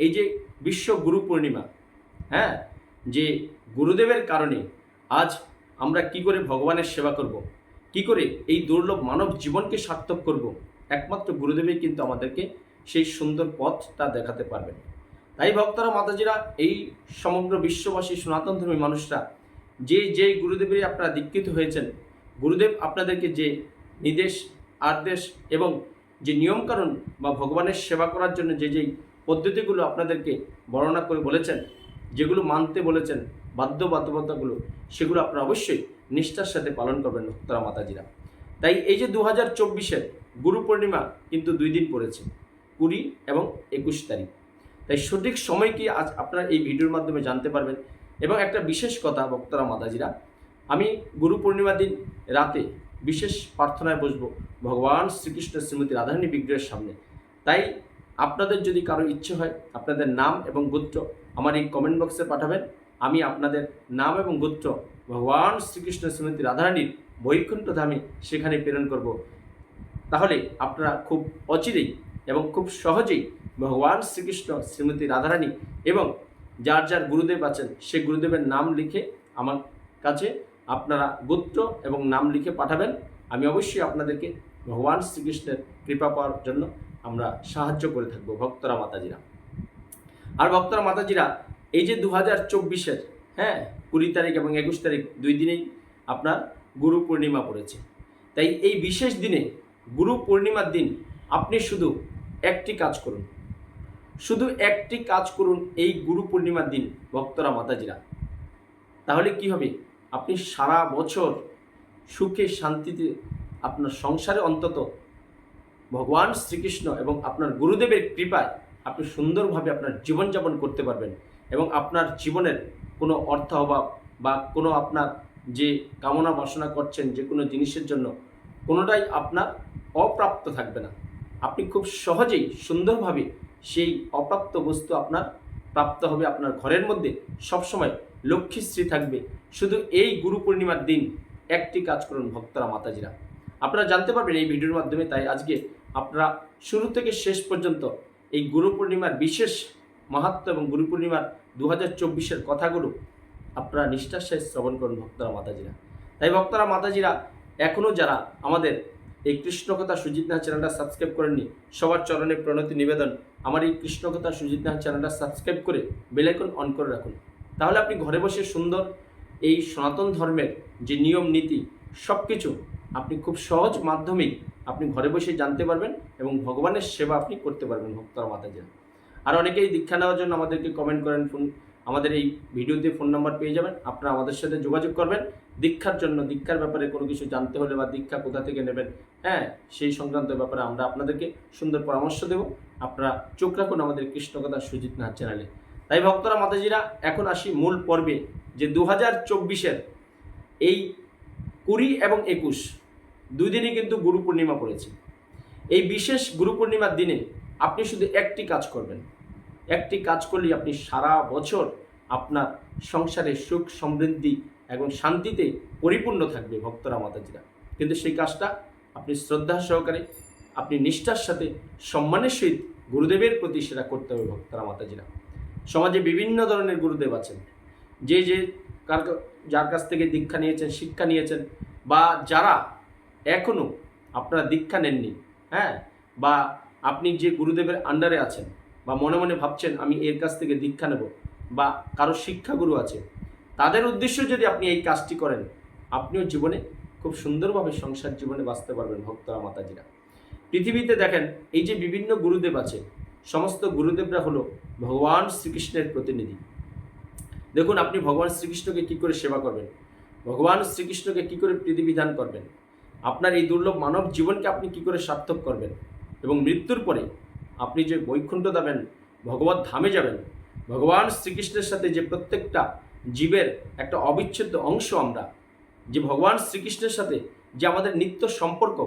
এই যে বিশ্ব গুরু পূর্ণিমা হ্যাঁ যে গুরুদেবের কারণে আজ আমরা কি করে ভগবানের সেবা করব। কি করে এই দুর্লভ মানব জীবনকে সার্থক করব। একমাত্র গুরুদেবই কিন্তু আমাদেরকে সেই সুন্দর পথটা দেখাতে পারবেন তাই ভক্তরা, মাতাজিরা, এই সমগ্র বিশ্ববাসী, সনাতন ধর্মী মানুষরা, যে যে গুরুদেবেরই আপনারা দীক্ষিত হয়েছেন, গুরুদেব আপনাদেরকে যে নির্দেশ, আদেশ এবং যে নিয়মকানুন বা ভগবানের সেবা করার জন্য যে যেই পদ্ধতিগুলো আপনাদেরকে বর্ণনা করে বলেছেন, যেগুলো মানতে বলেছেন বাধ্য বাধ্যবাধকতাগুলো, সেগুলো আপনারা অবশ্যই নিষ্ঠার সাথে পালন করবেন ভক্তরা মাতাজিরা। তাই এই যে দু হাজার চব্বিশের গুরু পূর্ণিমা কিন্তু দুই দিন পড়েছে, কুড়ি এবং একুশ তারিখ। তাই সঠিক সময় কি আজ আপনারা এই ভিডিওর মাধ্যমে জানতে পারবেন? এবং একটা বিশেষ কথা ভক্তরা মাতাজিরা, আমি গুরু পূর্ণিমা দিন রাতে বিশেষ প্রার্থনায় বসবো ভগবান শ্রীকৃষ্ণ শ্রীমতী রাধারানী বিগ্রহের সামনে। তাই আপনাদের যদি কারও ইচ্ছে হয় আপনাদের নাম এবং গোত্র আমার এই কমেন্ট বক্সে পাঠাবেন। আমি আপনাদের নাম এবং গোত্র ভগবান শ্রীকৃষ্ণ শ্রীমতী রাধারানীর বৈকুণ্ঠ ধামে সেখানে প্রেরণ করব। তাহলে আপনারা খুব অচিরেই এবং খুব সহজেই ভগবান শ্রীকৃষ্ণ শ্রীমতী রাধারানী এবং যার যার গুরুদেব আছেন, সে গুরুদেবের নাম লিখে আমার কাছে আপনারা গোত্র এবং নাম লিখে পাঠাবেন। আমি অবশ্যই আপনাদেরকে ভগবান শ্রীকৃষ্ণের কৃপা পাওয়ার জন্য আমরা সাহায্য করে থাকব ভক্তরা মাতাজিরা। আর ভক্তরা মাতাজিরা, এই যে দু হাজার চব্বিশের হ্যাঁ কুড়ি তারিখ এবং একুশ তারিখ দুই দিনেই আপনার গুরু পূর্ণিমা পড়েছে। তাই এই বিশেষ দিনে গুরু পূর্ণিমার দিন আপনি শুধু একটি কাজ করুন। শুধু একটি কাজ করুন এই গুরু পূর্ণিমার দিন ভক্তরা মাতাজিরা। তাহলে কি হবে? আপনি সারা বছর সুখে শান্তিতে আপনার সংসারে অন্তত ভগবান শ্রীকৃষ্ণ এবং আপনার গুরুদেবের কৃপায় আপনি সুন্দরভাবে আপনার জীবনযাপন করতে পারবেন এবং আপনার জীবনের কোনো অর্থ অভাব বা কোনো আপনার যে কামনা বাসনা করছেন যে কোনো জিনিসের জন্য কোনোটাই আপনার অপ্রাপ্ত থাকবে না। আপনি খুব সহজেই সুন্দরভাবে সেই অপ্রাপ্ত বস্তু আপনার প্রাপ্ত হবে, আপনার ঘরের মধ্যে সবসময় লক্ষ্মীশ্রী থাকবে। শুধু এই গুরু পূর্ণিমার দিন একটি কাজ করুন ভক্তরা, মাতাজিরা। আপনারা জানতে পারবেন এই ভিডিওর মাধ্যমে, তাই আজকে আপনারা শুরু থেকে শেষ পর্যন্ত এই গুরু পূর্ণিমার বিশেষ মাহাত্ম এবং গুরু পূর্ণিমার দু হাজার চব্বিশের কথাগুলো আপনারা নিষ্ঠার সাথে শ্রবণ করুন ভক্তরা মাতাজিরা। তাই ভক্তরা মাতাজিরা এখনও যারা আমাদের এই কৃষ্ণকথা সুজিত নাথ চ্যানেলটা সাবস্ক্রাইব করেননি, সবার চরণে প্রণতি নিবেদন, আমার এই কৃষ্ণকথা সুজিত নাথ চ্যানেলটা সাবস্ক্রাইব করে বেলাইকন অন করে রাখুন। তাহলে আপনি ঘরে বসে সুন্দর এই সনাতন ধর্মের যে নিয়ম নীতি সব কিছু আপনি খুব সহজ মাধ্যমেই আপনি ঘরে বসে জানতে পারবেন এবং ভগবানের সেবা আপনি করতে পারবেন ভক্তরা মাতাজিরা। আর অনেকেই দীক্ষা নেওয়ার জন্য আমাদেরকে কমেন্ট করেন, ফোন আমাদের এই ভিডিওতে ফোন নাম্বার পেয়ে যাবেন। আপনারা আমাদের সাথে যোগাযোগ করবেন। দীক্ষার জন্য, দীক্ষার ব্যাপারে কোনো কিছু জানতে হলে বা দীক্ষা কোথা থেকে নেবেন হ্যাঁ সেই সংক্রান্ত ব্যাপারে আমরা আপনাদেরকে সুন্দর পরামর্শ দেব। আপনারা চোখ রাখুন আমাদের কৃষ্ণকথা সুজিত নাথ চ্যানেলে। তাই ভক্তরা মাতাজিরা, এখন আসি মূল পর্বে যে দু হাজার চব্বিশের এই কুড়ি এবং একুশ দুই দিনই কিন্তু গুরু পূর্ণিমা পড়েছে। এই বিশেষ গুরু পূর্ণিমার দিনে আপনি শুধু একটি কাজ করবেন। একটি কাজ করলেই আপনি সারা বছর আপনার সংসারে সুখ, সমৃদ্ধি এবং শান্তিতে পরিপূর্ণ থাকবে ভক্তরা, মাতাজিরা। কিন্তু সেই কাজটা আপনি শ্রদ্ধা সহকারে, আপনি নিষ্ঠার সাথে, সম্মানের সহিত গুরুদেবের প্রতি সেটা করতে হবে ভক্তরা, মাতাজিরা। সমাজে বিভিন্ন ধরনের গুরুদেব আছেন। যে যে কার যার কাছ থেকে দীক্ষা নিয়েছেন, শিক্ষা নিয়েছেন বা যারা এখনও আপনারা দীক্ষা নেননি হ্যাঁ? বা আপনি যে গুরুদেবের আন্ডারে আছেন বা মনে মনে ভাবছেন আমি এর কাছ থেকে দীক্ষা নেব বা কারও শিক্ষাগুরু আছে, তাদের উদ্দেশ্য যদি আপনি এই কাজটি করেন, আপনিও জীবনে খুব সুন্দরভাবে সংসার জীবনে বাঁচতে পারবেন ভক্তরা, মাতাজিরা। পৃথিবীতে দেখেন এই যে বিভিন্ন গুরুদেব আছে, সমস্ত গুরুদেবরা হলো ভগবান শ্রীকৃষ্ণের প্রতিনিধি। দেখুন, আপনি ভগবান শ্রীকৃষ্ণকে কী করে সেবা করবেন? ভগবান শ্রীকৃষ্ণকে কী করে প্রীতিবিধান করবেন? আপনার এই দুর্লভ মানব জীবনকে আপনি কি করে সার্থক করবেন? এবং মৃত্যুর পরে আপনি যে বৈকুণ্ঠ যাবেন ভগবত ধামে যাবেন, ভগবান শ্রীকৃষ্ণের সাথে যে প্রত্যেকটা জীবের একটা অবিচ্ছেদ্য অংশ আমরা, যে ভগবান শ্রীকৃষ্ণের সাথে যে আমাদের নিত্য সম্পর্ক,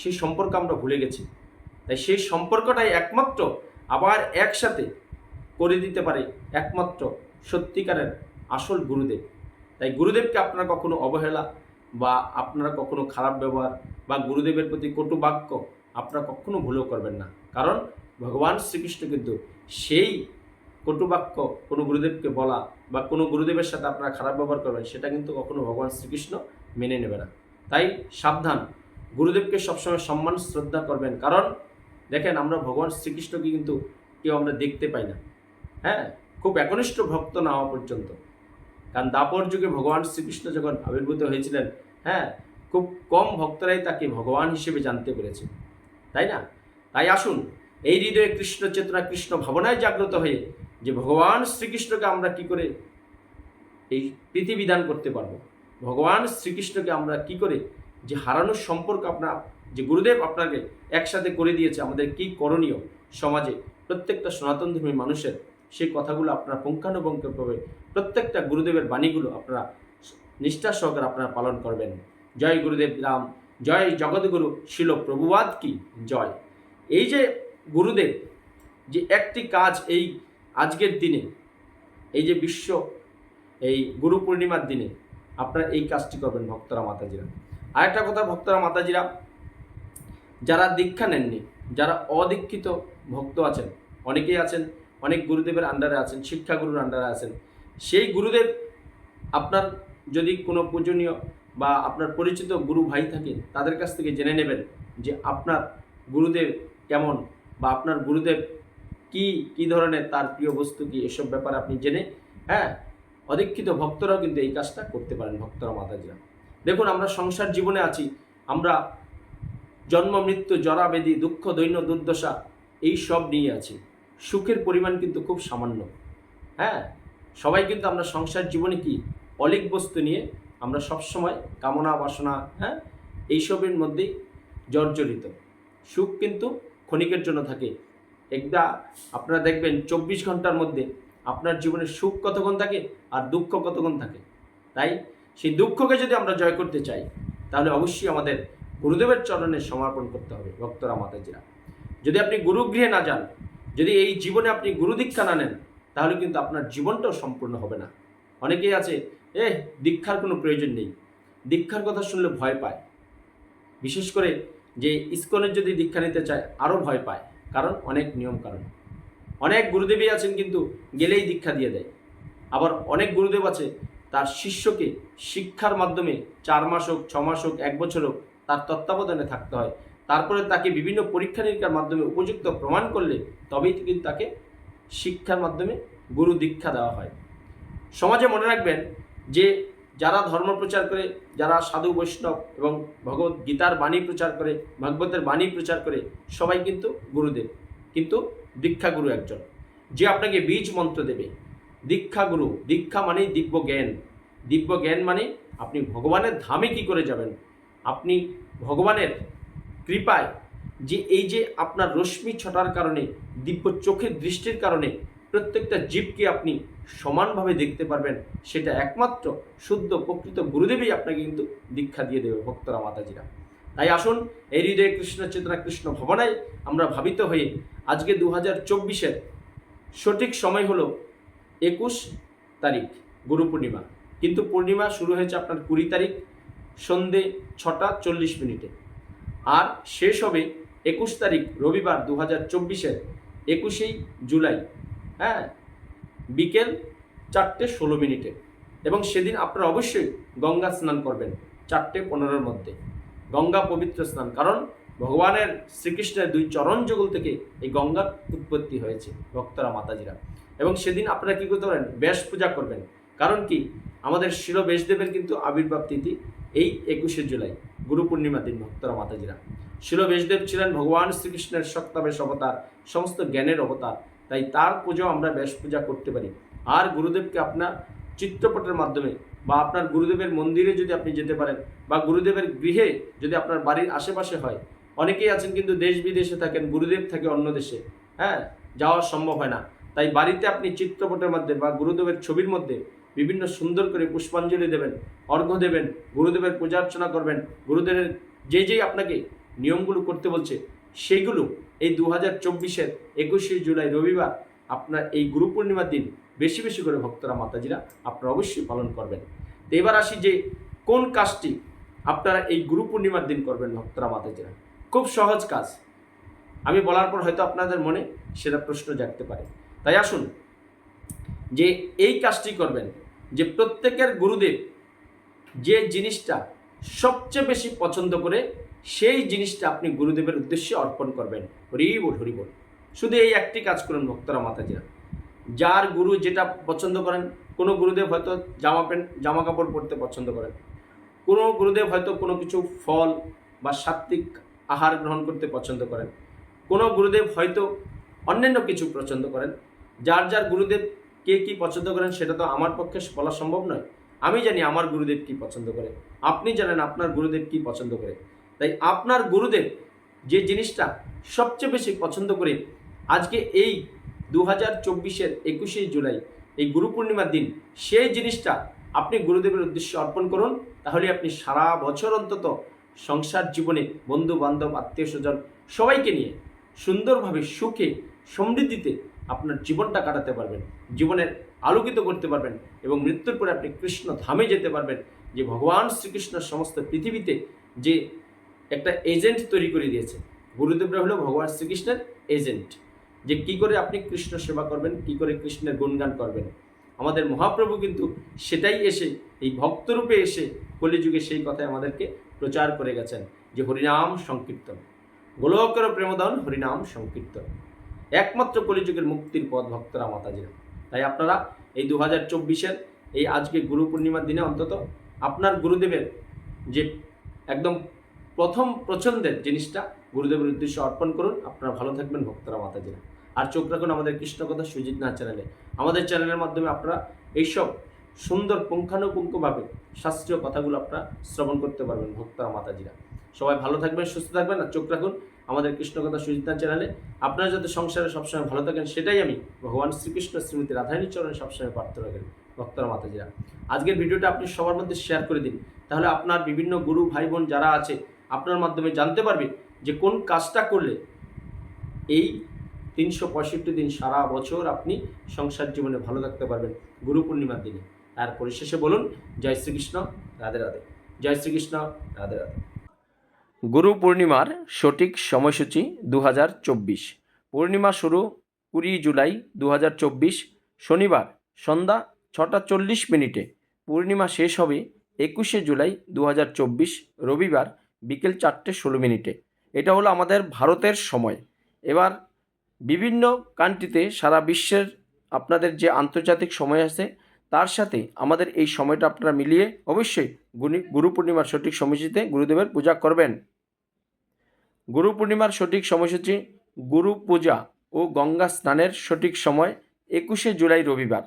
সেই সম্পর্ক আমরা ভুলে গেছি। তাই সেই সম্পর্কটাই একমাত্র আবার একসাথে করে দিতে পারে একমাত্র সত্যিকারের আসল গুরুদেব। তাই গুরুদেবকে আপনারা কখনো অবহেলা বা আপনারা কখনো খারাপ ব্যবহার বা গুরুদেবের প্রতি কটু বাক্য আপনারা কখনো ভুলও করবেন না। কারণ ভগবান শ্রীকৃষ্ণ কিন্তু সেই কটু বাক্য কোনো গুরুদেবকে বলা বা কোনো গুরুদেবের সাথে আপনারা খারাপ ব্যবহার করবেন সেটা কিন্তু কখনো ভগবান শ্রীকৃষ্ণ মেনে নেবে না। তাই সাবধান, গুরুদেবকে সবসময় সম্মান, শ্রদ্ধা করবেন। কারণ দেখেন আমরা ভগবান শ্রীকৃষ্ণকে কিন্তু কেউ আমরা দেখতে পাই না। হ্যাঁ? খুব একনিষ্ঠ ভক্ত না হওয়া পর্যন্ত। কারণ দাপর যুগে ভগবান শ্রীকৃষ্ণ যখন আবির্ভূত হয়েছিলেন হ্যাঁ খুব কম ভক্তরাই তাকে ভগবান হিসেবে জানতে পেরেছে। তাই না? তাই আসুন, এই হৃদয়ে কৃষ্ণ চেতনা, কৃষ্ণ ভাবনায় জাগ্রত হয়ে যে ভগবান শ্রীকৃষ্ণকে আমরা কি করে এই দান করতে পারব? ভগবান শ্রীকৃষ্ণকে আমরা কি করে যে হারানোর সম্পর্ক আপনার যে গুরুদেব আপনাকে একসাথে করে দিয়েছে, আমাদের কি করণীয় সমাজে? প্রত্যেকটা সনাতন ধর্মী মানুষের সেই কথাগুলো আপনারা পুঙ্খানুপুঙ্খভাবে প্রত্যেকটা গুরুদেবের বাণীগুলো আপনারা নিষ্ঠা সহকারে আপনারা পালন করবেন। জয় গুরুদেব রাম, জয় জগৎগুরু শিল প্রভুবাদ কি জয়। এই যে গুরুদেব, যে একটি কাজ এই আজকের দিনে, এই যে বিশ্ব, এই গুরু পূর্ণিমার দিনে আপনারা এই কাজটি করবেন ভক্তরা মাতাজিরা। আরেকটা কথা ভক্তরা মাতাজিরা, যারা দীক্ষা নেননি, যারা অদীক্ষিত ভক্ত আছেন, অনেকেই আছেন, অনেক গুরুদেবের আন্ডারে আছেন, শিক্ষাগুরুর আন্ডারে আছেন, সেই গুরুদেব আপনার যদি কোনো পূজনীয় বা আপনার পরিচিত গুরু ভাই থাকে, তাদের কাছ থেকে জেনে নেবেন যে আপনার গুরুদেব কেমন বা আপনার গুরুদেব কি কি ধরনের তার প্রিয় বস্তু কি, এসব ব্যাপারে আপনি জেনে হ্যাঁ অদীক্ষিত ভক্তরাও কিন্তু এই কাজটা করতে পারেন ভক্তরা, মাতাজিরা। দেখুন, আমরা সংসার জীবনে আছি, আমরা জন্ম, মৃত্যু, জরা ব্যাধি দুঃখ, দৈন্য, দুর্দশা, এই সব নিয়ে আছি। সুখের পরিমাণ কিন্তু খুব সামান্য হ্যাঁ? সবাই কিন্তু আমরা সংসার জীবনে কি অলিক বস্তু নিয়ে আমরা সবসময় কামনা, বাসনা হ্যাঁ এইসবের মধ্যেই জর্জরিত। সুখ কিন্তু ক্ষণিকের জন্য থাকে। একটা, আপনারা দেখবেন চব্বিশ ঘণ্টার মধ্যে আপনার জীবনে সুখ কতক্ষণ থাকে আর দুঃখ কতক্ষণ থাকে। তাই সেই দুঃখকে যদি আমরা জয় করতে চাই, তাহলে অবশ্যই আমাদের গুরুদেবের চরণে সমর্পণ করতে হবে, ভক্তরা, মাতাজিরা। যদি আপনি গুরুগৃহে না যান, যদি এই জীবনে আপনি গুরু দীক্ষা না নেন, তাহলে কিন্তু আপনার জীবনটাও সম্পূর্ণ হবে না। অনেকেই আছে এ, দীক্ষার কোনো প্রয়োজন নেই। দীক্ষার কথা শুনলে ভয় পায়। বিশেষ করে যে ইস্কনের যদি দীক্ষা নিতে চায়, আরও ভয় পায়, কারণ অনেক নিয়ম কারণ অনেক গুরুদেবী আছেন কিন্তু গেলেই দীক্ষা দিয়ে দেয়। আবার অনেক গুরুদেব আছে, তার শিষ্যকে শিক্ষার মাধ্যমে চার মাস হোক, ছ মাস হোক, এক বছর হোক, তার তত্ত্বাবধানে থাকতে হয়। তারপরে তাকে বিভিন্ন পরীক্ষা নিরীক্ষার মাধ্যমে উপযুক্ত প্রমাণ করলে তবেই কিন্তু তাকে শিক্ষার মাধ্যমে গুরু দীক্ষা দেওয়া হয়। সমাজে মনে রাখবেন যে যারা ধর্ম প্রচার করে, যারা সাধু, বৈষ্ণব এবং ভগবত গীতার বাণী প্রচার করে, ভাগবতের বাণী প্রচার করে, সবাই কিন্তু গুরুদেব, কিন্তু দীক্ষা গুরু একজন। যে আপনাকে বীজ মন্ত্র দেবে দীক্ষা গুরু দীক্ষা মানেই দিব্য জ্ঞান। দিব্য জ্ঞান মানে আপনি ভগবানের ধামে কি করে যাবেন? আপনি ভগবানের কৃপায় যে এই যে আপনার রশ্মি ছটার কারণে, দিব্য চোখের দৃষ্টির কারণে প্রত্যেকটা জীবকে আপনি সমানভাবে দেখতে পারবেন, সেটা একমাত্র শুদ্ধ প্রকৃত গুরুদেবই আপনাকে কিন্তু দীক্ষা দিয়ে দেবে, ভক্তরা, মাতাজিরা। তাই আসুন এই হৃদয়ে কৃষ্ণ, চেতনা কৃষ্ণ ভবনায় আমরা ভাবিত হয়ে আজকে দু হাজার চব্বিশের সঠিক সময় হলো একুশ তারিখ, গুরু পূর্ণিমা। কিন্তু পূর্ণিমা শুরু হয়েছে আপনার কুড়ি তারিখ, সন্ধে ছটা চল্লিশ মিনিটে। আর শেষ হবে একুশ তারিখ, রবিবার দু হাজার চব্বিশের একুশেই জুলাই। হ্যাঁ বিকেল চারটে ষোলো মিনিটে। এবং সেদিন আপনারা অবশ্যই গঙ্গা স্নান করবেন চারটে পনেরোর মধ্যে। গঙ্গা পবিত্র স্নান, কারণ ভগবানের শ্রীকৃষ্ণের দুই চরণ যুগল থেকে এই গঙ্গার উৎপত্তি হয়েছে ভক্তরা, মাতাজিরা। এবং সেদিন আপনারা কী করতে পারেন? ব্যাস পূজা করবেন। কারণ কি? আমাদের শিল ব্যাসদেবের কিন্তু আবির্ভাব তিথি এই একুশে জুলাই, গুরু পূর্ণিমার দিন ভক্তরা, মাতাজিরা। শিল ব্যাসদেব ছিলেন ভগবান শ্রীকৃষ্ণের সপ্তাবেশ অবতার, সমস্ত জ্ঞানের অবতার। তাই তার পুজো আমরা ব্যাস পূজা করতে পারি। আর গুরুদেবকে আপনার চিত্রপটের মাধ্যমে বা আপনার গুরুদেবের মন্দিরে যদি আপনি যেতে পারেন বা গুরুদেবের গৃহে যদি আপনার বাড়ির আশেপাশে হয়, অনেকেই আছেন কিন্তু দেশ বিদেশে থাকেন, গুরুদেব থাকে অন্য দেশে হ্যাঁ? যাওয়া সম্ভব হয় না। তাই বাড়িতে আপনি চিত্রপটের মধ্যে বা গুরুদেবের ছবির মধ্যে বিভিন্ন সুন্দর করে পুষ্পাঞ্জলি দেবেন, অর্ঘ্য দেবেন, গুরুদেবের পূজা অর্চনা করবেন, গুরুদেবের যে যেই আপনাকে নিয়মগুলো করতে বলছে, সেইগুলো এই দু হাজার চব্বিশের একুশে জুলাই রবিবার আপনার এই গুরু পূর্ণিমার দিন বেশি বেশি করে ভক্তরা, মাতাজিরা আপনারা অবশ্যই পালন করবেন। তো এবার আসি যে কোন কাজটি আপনারা এই গুরু পূর্ণিমার দিন করবেন ভক্তরা, মাতাজিরা? খুব সহজ কাজ। আমি বলার পর হয়তো আপনাদের মনে সেটা প্রশ্ন জাগতে পারে। তাই আসুন, যে এই কাজটি করবেন, যে প্রত্যেকের গুরুদেব যে জিনিসটা সবচেয়ে বেশি পছন্দ করে সেই জিনিসটা আপনি গুরুদেবের উদ্দেশ্যে অর্পণ করবেন। হরিবল হরিবল শুধু এই একটি কাজ করুন, ভক্তরা, মাতাজিরা। যার গুরু যেটা পছন্দ করেন, কোনো গুরুদেব হয়তো জামা প্যান্ট, জামা কাপড় পরতে পছন্দ করেন। কোনো গুরুদেব হয়তো কোনো কিছু ফল বা সাত্বিক আহার গ্রহণ করতে পছন্দ করেন। কোনো গুরুদেব হয়তো অন্যান্য কিছু পছন্দ করেন। যার যার গুরুদেব কে কী পছন্দ করেন, সেটা তো আমার পক্ষে বলা সম্ভব নয়। আমি জানি আমার গুরুদেব কী পছন্দ করে। আপনি জানেন আপনার গুরুদেব কী পছন্দ করে। তাই আপনার গুরুদেব যে জিনিসটা সবচেয়ে বেশি পছন্দ করে, আজকে এই দু হাজার চব্বিশের একুশে জুলাই, এই গুরু পূর্ণিমার দিন, সেই জিনিসটা আপনি গুরুদেবের উদ্দেশ্যে অর্পণ করুন, তাহলে আপনি সারা বছর অন্তত সংসার জীবনে বন্ধু বান্ধব, আত্মীয় স্বজন সবাইকে নিয়ে সুন্দরভাবে সুখে সমৃদ্ধিতে আপনার জীবনটা কাটাতে পারবেন, জীবনের আলোকিত করতে পারবেন এবং মৃত্যুর পরে আপনি কৃষ্ণ ধামে যেতে পারবেন, যে ভগবান শ্রীকৃষ্ণ সমস্ত পৃথিবীতে যে একটা এজেন্ট তৈরি করে দিয়েছে। গুরুদেবরা হলো ভগবান শ্রীকৃষ্ণের এজেন্ট। যে কি করে আপনি কৃষ্ণ সেবা করবেন, কি করে কৃষ্ণের গুণগান করবেন। আমাদের মহাপ্রভু কিন্তু সেটাই এসে, এই ভক্তরূপে এসে কলিযুগে সেই কথাই আমাদেরকে প্রচার করে গেছেন, যে হরিনাম সংকীর্তন। গোলকর প্রেমদান হরিনাম সংকীর্তন। একমাত্র কলিযুগের মুক্তির পথ ভক্তরা মাতাজিরা। তাই আপনারা এই দু হাজার চব্বিশের এই আজকে গুরু পূর্ণিমার দিনে অন্তত আপনার গুরুদেবের যে একদম প্রথম পছন্দের জিনিসটা গুরুদেবের উদ্দেশ্যে অর্পণ করুন। আপনারা ভালো থাকবেন, ভক্তরা মাতাজিরা। আর চোখ রাখুন আমাদের কৃষ্ণকথা সুজিত না চ্যানেলে। আমাদের চ্যানেলের মাধ্যমে আপনারা এইসব সুন্দর পুঙ্খানুপুঙ্খভাবে শাস্ত্রীয় কথাগুলো আপনারা শ্রবণ করতে পারবেন, ভক্তরা মাতাজিরা। সবাই ভালো থাকবেন, সুস্থ থাকবেন আর চোখ রাখুন আমাদের কৃষ্ণকথা সুজিত চ্যানেলে। আপনারা যাতে সংসারে সবসময় ভালো থাকেন, সেটাই আমি ভগবান শ্রীকৃষ্ণ শ্রীমতী রাধারণীর চরণে সবসময় প্রার্থনা করি, ভক্তরা মাতাজিরা। আজকের ভিডিওটা আপনি সবার মধ্যে শেয়ার করে দিন। তাহলে আপনার বিভিন্ন গুরু, ভাই বোন যারা আছে আপনার মাধ্যমে জানতে পারবে যে কোন কাজটা করলে এই তিনশো পঁয়ষট্টি দিন সারা বছর আপনি সংসার জীবনে ভালো থাকতে পারবেন গুরু পূর্ণিমার দিনে। আর পরিশেষে বলুন, জয় শ্রীকৃষ্ণ, রাধে রাধে। জয় শ্রীকৃষ্ণ, রাধে রাধে। গুরু পূর্ণিমার সঠিক সময়সূচি দু হাজার চব্বিশ। পূর্ণিমা শুরু কুড়ি জুলাই দু হাজার চব্বিশ, শনিবার সন্ধ্যা ছটা চল্লিশ মিনিটে। পূর্ণিমা শেষ হবে একুশে জুলাই দু হাজার চব্বিশ, রবিবার বিকেল চারটে ষোলো মিনিটে। এটা হলো আমাদের ভারতের সময়। এবার বিভিন্ন কান্ট্রিতে সারা বিশ্বের আপনাদের যে আন্তর্জাতিক সময় আছে, তার সাথে আমাদের এই সময়টা আপনারা মিলিয়ে অবশ্যই গুরু পূর্ণিমার সঠিক সময়সূচিতে গুরুদেবের পূজা করবেন। গুরু পূর্ণিমার সঠিক সময়সূচি, গুরু পূজা ও গঙ্গা স্নানের সঠিক সময় একুশে জুলাই রবিবার।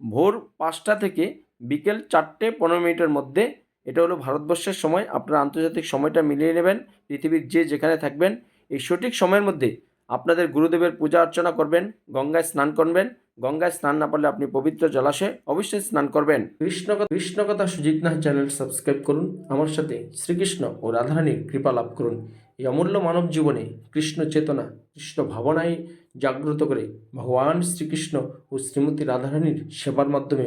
ভোর পাঁচটা থেকে বিকেল চারটে পনেরো মিনিটের মধ্যে এটা হলো ভারতবর্ষের সময়। আপনারা আন্তর্জাতিক সময়টা মিলিয়ে নেবেন। পৃথিবীর যে যেখানে থাকবেন, এই সঠিক সময়ের মধ্যে আপনাদের গুরুদেবের পূজা অর্চনা করবেন, গঙ্গায় স্নান করবেন। গঙ্গায় স্নান না পারলে আপনি পবিত্র জলাশয়ে অবশ্যই স্নান করবেন। কৃষ্ণ কৃষ্ণকথা সুজিত নাহ চ্যানেল সাবস্ক্রাইব করুন। আমার সাথে শ্রীকৃষ্ণ ও রাধারানীর কৃপা লাভ করুন। এই অমূল্য মানব জীবনে কৃষ্ণ চেতনা, কৃষ্ণ ভাবনায় জাগ্রত করে ভগবান শ্রীকৃষ্ণ ও শ্রীমতী রাধারানীর সেবার মাধ্যমে